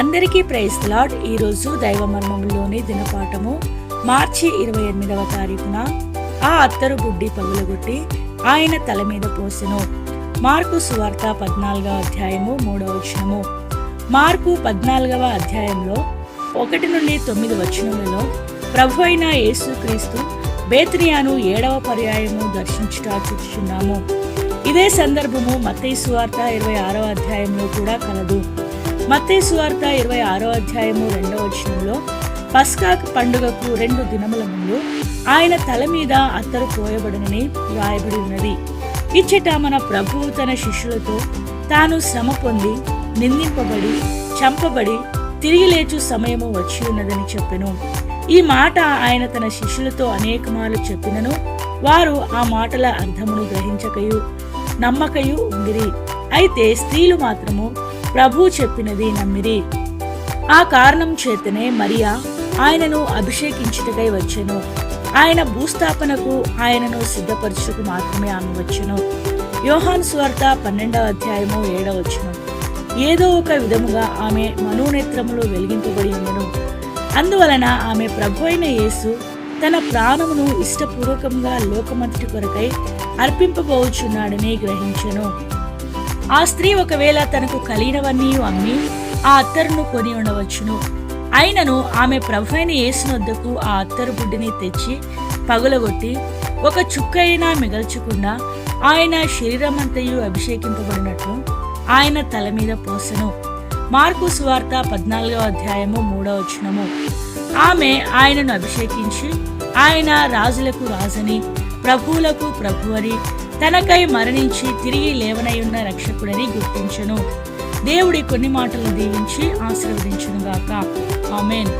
అందరికీ praise lord. ఈరోజు దైవ మర్మంలోని దినపాఠము మార్చి ఇరవై ఎనిమిదవ తారీఖున. ఆ అత్తరు గుడ్డి పగులగొట్టి ఆయన తల మీద పోసెను. మార్కు సువార్త పద్నాలుగవ అధ్యాయము మూడవ వచనము. మార్కు పద్నాలుగవ అధ్యాయంలో ఒకటి నుండి తొమ్మిది వచనములలో ప్రభు అయిన యేసుక్రీస్తు బేత్రియాను ఏడవ పర్యాయము దర్శించుట చూచుచున్నాము. ఇదే సందర్భము మత్తయి సువార్త ఇరవై ఆరవ అధ్యాయంలో కూడా కలదు. మత్తే సువార్త ఇరవై ఆరో అధ్యాయము రెండవ వచనంలో పస్కా పండుగకు రెండు దినముల ముందు ఆయన తల మీద అత్తరు పోయబడనని వ్రాయబడి ఉన్నది. ఇచ్చట మన ప్రభువు తన శిష్యులతో తాను శ్రమ పొంది నిందింపబడి చంపబడి తిరిగి లేచు సమయము వచ్చి ఉన్నదని చెప్పెను. ఈ మాట ఆయన తన శిష్యులతో అనేకమాలు చెప్పినను వారు ఆ మాటల అర్థమును గ్రహించకయు నమ్మకయు ఉందిరి అయితే స్త్రీలు మాత్రము ప్రభు చెప్పినది నమ్మిరి. ఆ కారణం చేతనే మరియా ఆయనను అభిషేకించుటకై వచ్చెను. ఆయన భూస్థాపనకు ఆయనను సిద్ధపరచుటకు మాత్రమే ఆమె వచ్చెను. యోహాన్ స్వార్త పన్నెండవ అధ్యాయము ఏడవ వచ్చును ఏదో ఒక విధముగా ఆమె మనోనేత్రములు వెలిగింపబడి ఉండను. అందువలన ఆమె ప్రభు అయిన యేసు తన ప్రాణమును ఇష్టపూర్వకంగా లోకమంతటి కొరకై అర్పింపబోచున్నాడని గ్రహించను. ఆ స్త్రీ ఒకవేళ తనకు కలిగినవన్నీ అమ్మి ఆ అత్తరును కొని ఉండవచ్చును. అయినను ఆమె ప్రభు అయిన యేసునొద్దకు ఆ అత్తరు బుడ్డిని తెచ్చి పగులగొట్టి ఒక చుక్కైనా మిగల్చకుండా ఆయన శరీరమంతయు అభిషేకింపబడినట్లు ఆయన తల మీద పోసెను. మార్కు సువార్త పద్నాలుగవ అధ్యాయము మూడవ వచనము. ఆమె ఆయనను అభిషేకించి ఆయన రాజులకు రాజని ప్రభువులకు ప్రభువని తనకై మరణించి తిరిగి లేవనై ఉన్న రక్షకుడని గుర్తించను. దేవుడి కొన్ని మాటలు దీవించి ఆశీర్వదించునుగాక. ఆమెన్.